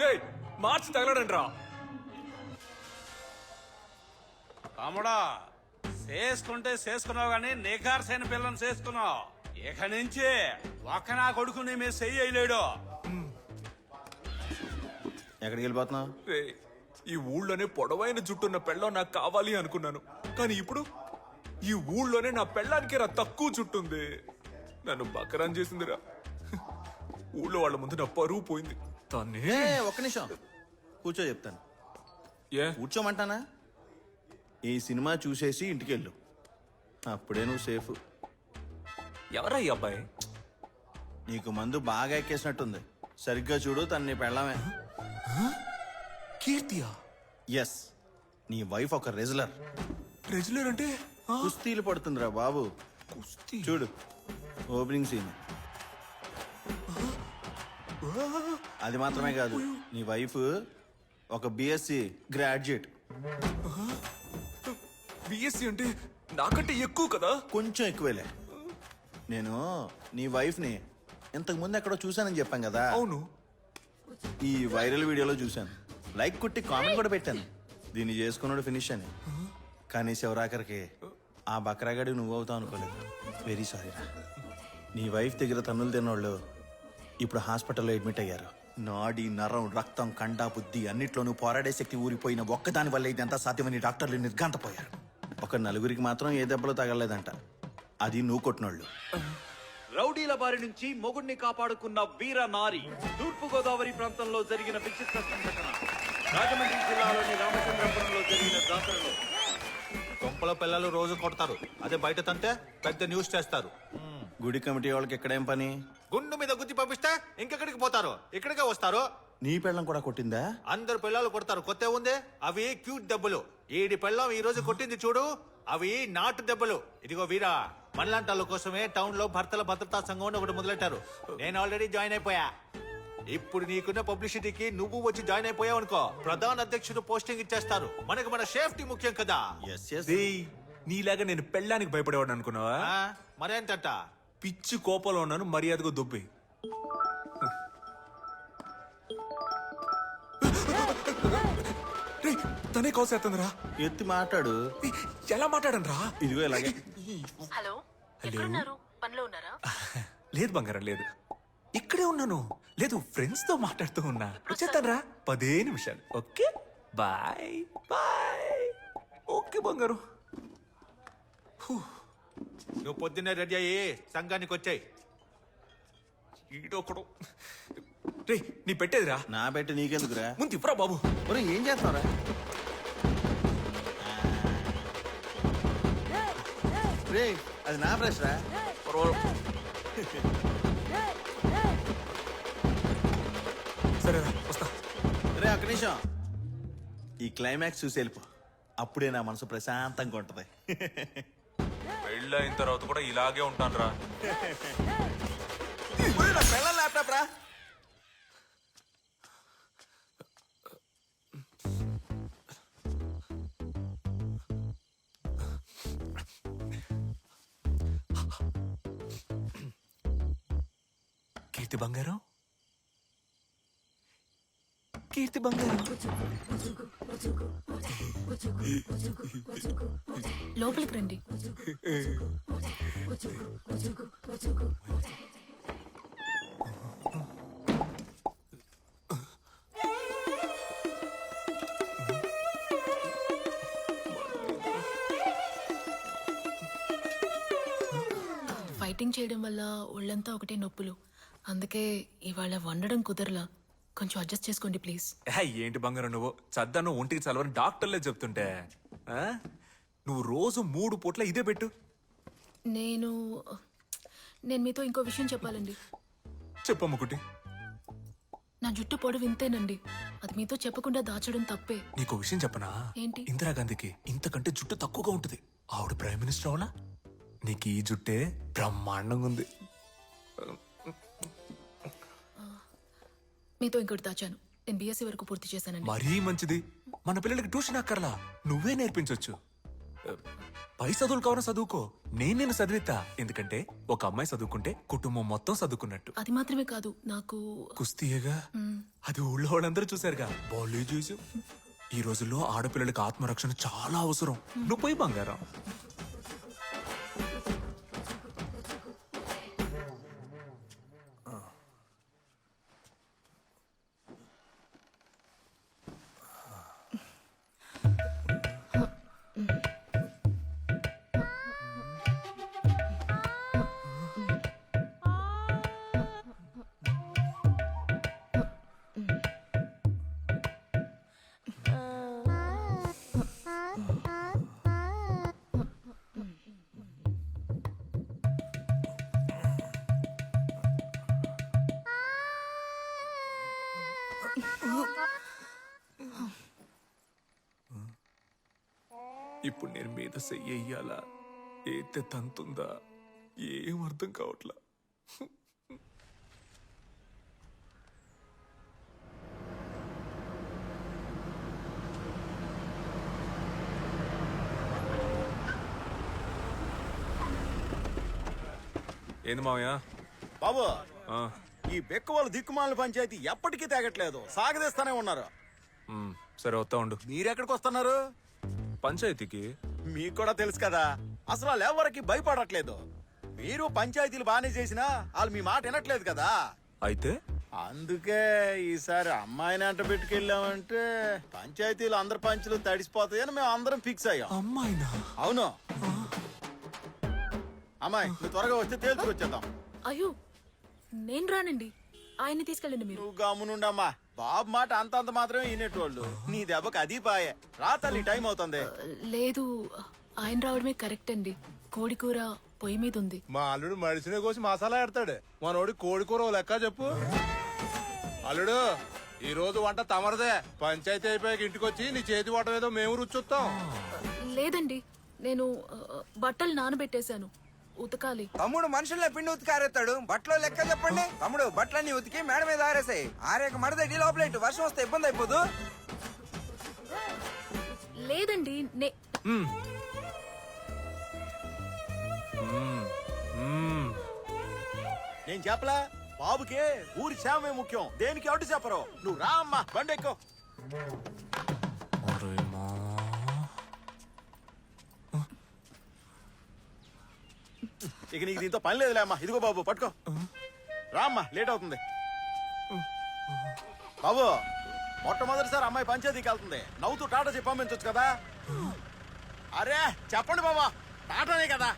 డేయ్ మార్చి తగలడండి రా తమ్ముడా చేసుకుంటే చేసుకున్నావు కానీ నిఖార్సైన పిల్లని చేసుకున్నావు. ఇక నుంచి ఒక్క నా కొడుకు నీ మీద చెయ్యి వేయలేడు. ఎక్కడికి వెళ్ళిపోతున్నావు? ఈ ఊళ్ళోనే పొడవైన జుట్టున్న పెళ్ళం నాకు కావాలి అనుకున్నాను. కానీ ఇప్పుడు ఈ ఊళ్ళోనే నా పెళ్ళానికి రా తక్కువ జుట్టుంది. నన్ను బకరాన్ చేసిందిరా. ఊళ్ళో వాళ్ళ ముందు నా పరువు పోయింది. తనే ఏ ఒక్క నిమిషం. కూర్చో చెప్తాను. ఏ? కూర్చోమంటానా? ఈ సినిమా చూసేసి ఇంటికి వెళ్ళు అప్పుడే నువ్వు సేఫ్. ఎవరా ఈ అబ్బాయి? నీకు మందు బాగా ఎక్కేసినట్టుంది. సరిగ్గా చూడు తన నీ పెళ్ళమే కీర్తియా? ఎస్ నీ వైఫ్ ఒక రెజ్లర్. రెజ్యులర్ అంటే? ఆ, కుస్తీలు పడుతుందిరా బాబు. కుస్తీ? చూడు ఓపెనింగ్ సీన్. అది మాత్రమే కాదు నీ వైఫ్ ఒక బిఎస్సి గ్రాడ్యుయేట్ బిఎస్సి అంటే నాకంటే ఎక్కువ కదా? కొంచెం ఎక్కువేలే. నేను నీ వైఫ్ని ఇంతకు ముందు ఎక్కడో చూశానని చెప్పాను కదా. అవును. ఈ వైరల్ వీడియోలో చూశాను. లైక్ కొట్టి కామెంట్ కూడా పెట్టాను. దీన్ని చేసుకున్నాడు ఫినిష్ అని. కానీ శివరాకరికి ఆ బక్రాగాడి నువ్వు అవుతావు అనుకోలేదు. వెరీ సారీ రా. నీ వైఫ్ దగ్గర తన్నులు తిన్నోళ్ళు ఇప్పుడు హాస్పిటల్లో అడ్మిట్ అయ్యారు. నాడి నరం రక్తం కండ బుద్ధి అన్నిట్లోనూ పోరాడే శక్తి ఊరిపోయిన ఒక్కదాని వల్ల ఇదంతా సాధ్యమని డాక్టర్లు నిర్ఘాంతపోయారు. ఒక నలుగురికి మాత్రం ఏ దెబ్బలు తగలలేదంట. అది నువ్వు కొట్టినోళ్ళు రౌడీల బారి నుంచి మొగుణ్ణి కాపాడుకున్న వీర నారి తూర్పు గోదావరి ప్రాంతంలో జరిగిన విచిత్ర సంఘటన. రాజమండ్రి జిల్లాలోని రామచంద్రపురంలో జరిగిన జాతరలో. కొంపల పిల్లలు రోజు కొడతారు. అదే బయట తంటే పెద్ద న్యూస్ చేస్తారు. గుడి కమిటీ వాళ్ళకి ఎక్కడేం పని? గుండు మీద గుద్ది పంపిస్తే ఇంకెక్కడికి పోతారు? ఇక్కడికే వస్తారు. నీ పెళ్ళం కూడా కొట్టిందా? అందరు పిల్లలు కొడతారు. కొత్త ఉంది? అవి క్యూట్ దెబ్బలు. ఏడి పెళ్ళం ఈ రోజు కొట్టింది చూడు. అవి నాటు దెబ్బలు. ఇదిగో వీరా మనలాంటాల కోసమే టౌన్లో భర్తల భద్రతా సంఘం ఒకటి మొదలెట్టారు. నేను ఆల్రెడీ జాయిన్ అయిపోయా. ఇప్పుడు నీకున్న పబ్లిసిటీకి నువ్వు వచ్చి జాయిన్ అయిపోయావు అనుకో ప్రధాన అధ్యక్షుడు పోస్టింగ్ ఇచ్చేస్తారు. మనకు మన సేఫ్టీ ముఖ్యం కదా. ఎస్ ఎస్ రేయ్, నీలాగా నేను పెళ్ళానికి భయపడేవాడు అనుకున్నావా? ఆ, మరేంటంట? పిచ్చి కోపంలో ఉన్నాను మర్యాదగా దుబ్బి తనే కాల్ చేస్తుందిరా. ఎత్తి మాట్లాడు. ఎలా మాట్లాడను రా ఇదిగో ఇలాగే. హలో ఎక్కడున్నారు? పనిలో ఉన్నారా? లేదు బంగారం లేదు. ఇక్కడే ఉన్నాను. లేదు ఫ్రెండ్స్తో మాట్లాడుతూ ఉన్నా. వచ్చేస్తాను రా పదే నిమిషాలు. ఓకే? బాయ్. బాయ్. ఓకే బంగారం. నువ్వు పొద్దున్నే రెడీ అయ్యి సంఘానికి వచ్చాయి. ఈడొకడు. రే నీ పెట్టేదిరా. నా పెట్టి నీకెందుకురా? ముందు ఇవ్వరా బాబు. ఒరే ఏం చేస్తావురా రే అది నా బ్రష్ రా. సరేరా వస్తా. రే ఒక్క నిమిషం. ఈ క్లైమాక్స్ చూసి వెళ్ళిపో. అప్పుడే నా మనసు ప్రశాంతంగా ఉంటది. పెళ్ళైన తర్వాత కూడా ఇలాగే ఉంటాను రా ల్యాప్టాప్ రా కీర్తి బంగారం? కీర్తి బంగారం లోపలికి రండి. ఫైటింగ్ చేయడం వల్ల ఒళ్ళంతా ఒకటే నొప్పులు. అందుకే ఇవాళ వండడం కుదరలా. కొంచెం అడ్జస్ట్ చేసుకోండి ప్లీజ్. ఏంటి బంగారం నువ్వు? చద్దాను ఒంటికి చలవని డాక్టర్లే చెప్తుంటే. నువ్వు రోజు మూడు పూట్ల ఇదే పెట్టు. నేను నేను మీతో ఇంకో విషయం చెప్పాలండి. చెప్పమ్మ కుట్టి. నా జుట్టు పొడవు ఇంతేనండి. అది మీతో చెప్పకుండా దాచడం తప్పే. నీకు విషయం చెప్పనా? ఏంటి? ఇందిరాగాంధీకి ఇంతకంటే జుట్టు తక్కువగా ఉంటుంది. ఆవిడ ప్రైమ్ మినిస్టర్ అవునా? నీకు ఈ జుట్టే బ్రహ్మాండంగా ఉంది. మీతో ఇంకోటి దాచాను. నేను బీఎస్సీ వరకు పూర్తి చేశానండి. మరీ మంచిది. మన పిల్లలకి ట్యూషన్ అక్కర్లా. నువ్వే నేర్పించవచ్చు పై చదువులు కావాలని చదువుకో. నేను నేను చదివిస్తా ఎందుకంటే ఒక అమ్మాయి చదువుకుంటే కుటుంబం మొత్తం చదువుకున్నట్టు. అది మాత్రమే కాదు నాకు కుస్తీయగా? అది ఊళ్ళో వాళ్ళందరూ చూసారుగా బాల్యూ చూసి ఈ రోజుల్లో ఆడపిల్లలకి ఆత్మరక్షణ చాలా అవసరం. నువ్వు పోయి బంగారం. ఇప్పుడు నేను మీద చెయ్యాలా ఏతే తంతుందా? ఏం అర్థం కావట్లా? ఏంది మావయ్య? బాబు! ఈ బెక్క వాళ్ళు దిక్కుమాల పంచాయతీ ఎప్పటికీ తేగట్లేదు. సాగదీస్తానే ఉన్నారు. సరే వస్తా ఉండు. మీరెక్కడికి వస్తున్నారు పంచాయతీకి? మీకు కూడా తెలుసు కదా అసలు వాళ్ళు ఎవరికి భయపడట్లేదు. మీరు పంచాయతీలు బాగానే చేసినా వాళ్ళు మీ మాట వినట్లేదు కదా. అయితే? అందుకే ఈసారి అమ్మాయిని అంట పెట్టుకెళ్ళామంటే పంచాయతీలు అందరి పంచులు తడిసిపోతాయని మేము అందరం ఫిక్స్ అయ్యాం. అమ్మాయినా? అవును. అమ్మాయి నువ్వు త్వరగా వస్తే తేల్చుకొచ్చేద్దాం. అయ్యో నేను రానండి. ఆయన్ని తీసుకెళ్ళండి మీరు. నువ్వు గమ్మునుండమ్మా. బాబు మాట అంత అంత మాత్రమే వినేటోళ్ళు. నీ దెబ్బకి అది పాయే. రా తల్లి టైం అవుతుంది. లేదు. ఆయన రావడమే కరెక్ట్ అండి. కోడి కూర పొయ్యి మీద ఉంది. మా అల్లుడు మడిసినే కోసి మసాలా ఎడతాడు. మనోడి కోడి కూర ఓ లెక్క చెప్పు. అల్లుడు ఈ రోజు వంట తమరదే. పంచాయతీ అయిపోయాక ఇంటికి వచ్చి నీ చేతి వంట ఏదో మేము రుచొస్తాం లేదండి. నేను బట్టలు నానబెట్టేశాను. ఉతకాలి. తమ్ముడు మనుషుల్ని పిండి ఉతికారేస్తాడు బట్టలు లెక్క చెప్పండి. తమ్ముడు బట్టలన్నీ ఉతికి మేడ మీద ఆరేసాయి. ఆరేక మడత లోపలేంటి వర్షం వస్తే ఇబ్బంది అయిపోదు. లేదండి నే నేను చెప్పలా? బాబుకే ఊరి క్షేమమే ముఖ్యం. దేనికి అడ్డు చెప్పరు? నువ్వు రా అమ్మా బండి ఎక్కు ఇక నీకు దీంతో పని లేదులే అమ్మా. ఇదిగో బాబు పట్టుకో. రా అమ్మా లేట్ అవుతుంది. బాబు మొట్టమొదటిసారి అమ్మాయి పంచాయతీకి వెళ్తుంది. నవ్వుతూ టాటా చెప్పి పంపించవచ్చు కదా? అరే చెప్పండి బాబా. టాటానే కదా?